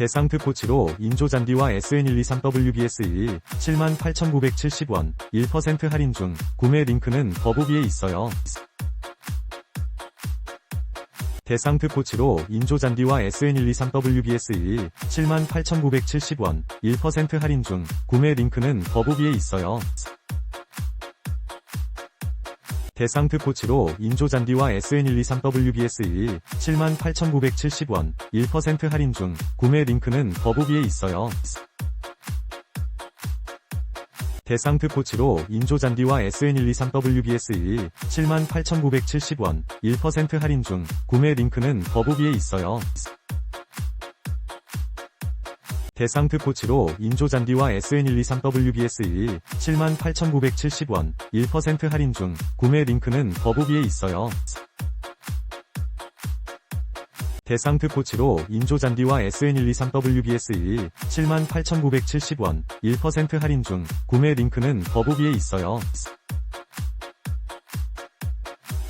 대상트 포치로 인조잔디와 SN123WBS1 78,970원 1% 할인 중 구매 링크는 더보기에 있어요. 대상트 포치로 인조잔디와 SN123WBS1 78,970원 1% 할인 중 구매 링크는 더보기에 있어요. 대상트 포치로 인조잔디와 SN123WBS1 78,970원 1% 할인 중 구매 링크는 더보기에 있어요. 대상트 포치로 인조잔디와 SN123WBS1 78,970원 1% 할인 중 구매 링크는 더보기에 있어요. 대상트 포치로 인조 잔디와 SN123WBS1 78,970원 1% 할인 중 구매 링크는 더보기에 있어요. 대상트 포치로 인조 잔디와 SN123WBS1 78,970원 1% 할인 중 구매 링크는 더보기에 있어요.